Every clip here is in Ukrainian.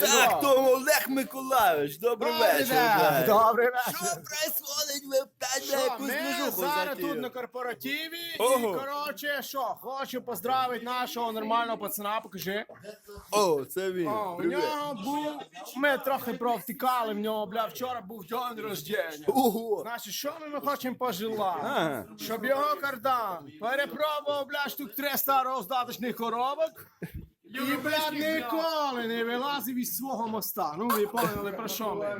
Так, то Олег Миколаївич, добрий вечір. блядь. Добрий Що вечір. происходить? Ви Що, якусь ми движуху зараз тут на корпоративі Ого. і, коротше, що, хочу поздравити нашого нормального пацана, покажи. О, це він. О, у Привіт. нього був, ми трохи провтикали в нього, бля, вчора був день рождення. Ого. Значить, що ми, ми хочемо пожелати? Ага. Щоб його кардан перепробував, бля, штук 300 роздаточних коробок. І, бля, ніколи не свого моста. Ну, ви поняли, про що ми.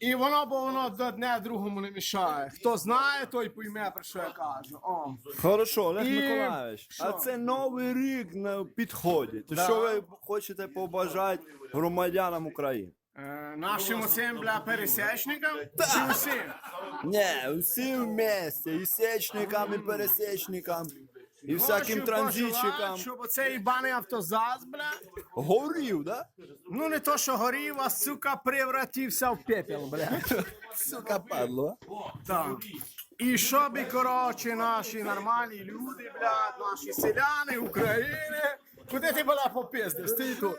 І воно, бо воно до дня другому не мішає. Хто знає, той пойме, про що я кажу. О. Хорошо, Олег І- Миколаївич. що? А це новий рік на підході. То Да. що ви хочете побажати громадянам України? Е, нашим оцим, бля, пересечникам чи усім? Не, усі вместе, і сечникам, і пересечникам, і всяким транзитчикам. Щоб оцей ібаний автозаз, бля, Горів, да? ну не то, що горів, а сука, превратився в пепел, бля. Сука, падло. Так. І щоб, коротше, наші нормальні люди, бля, наші селяни України. Куди ти була попиздив? Стій тут.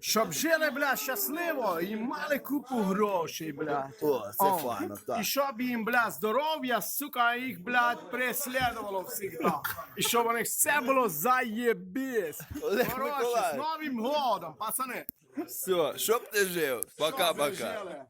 Щоб жили, блядь, щасливо і мали купу грошей, блядь. О, це файно, так. І щоб їм, блядь, здоров'я, сука, їх, блядь, преслідувало всегда. І щоб у них все було заєбісь. Олег Коротше, з Миколаївич. Новим годом, пацани. Все, щоб ти жив. Пока-пока. Жили.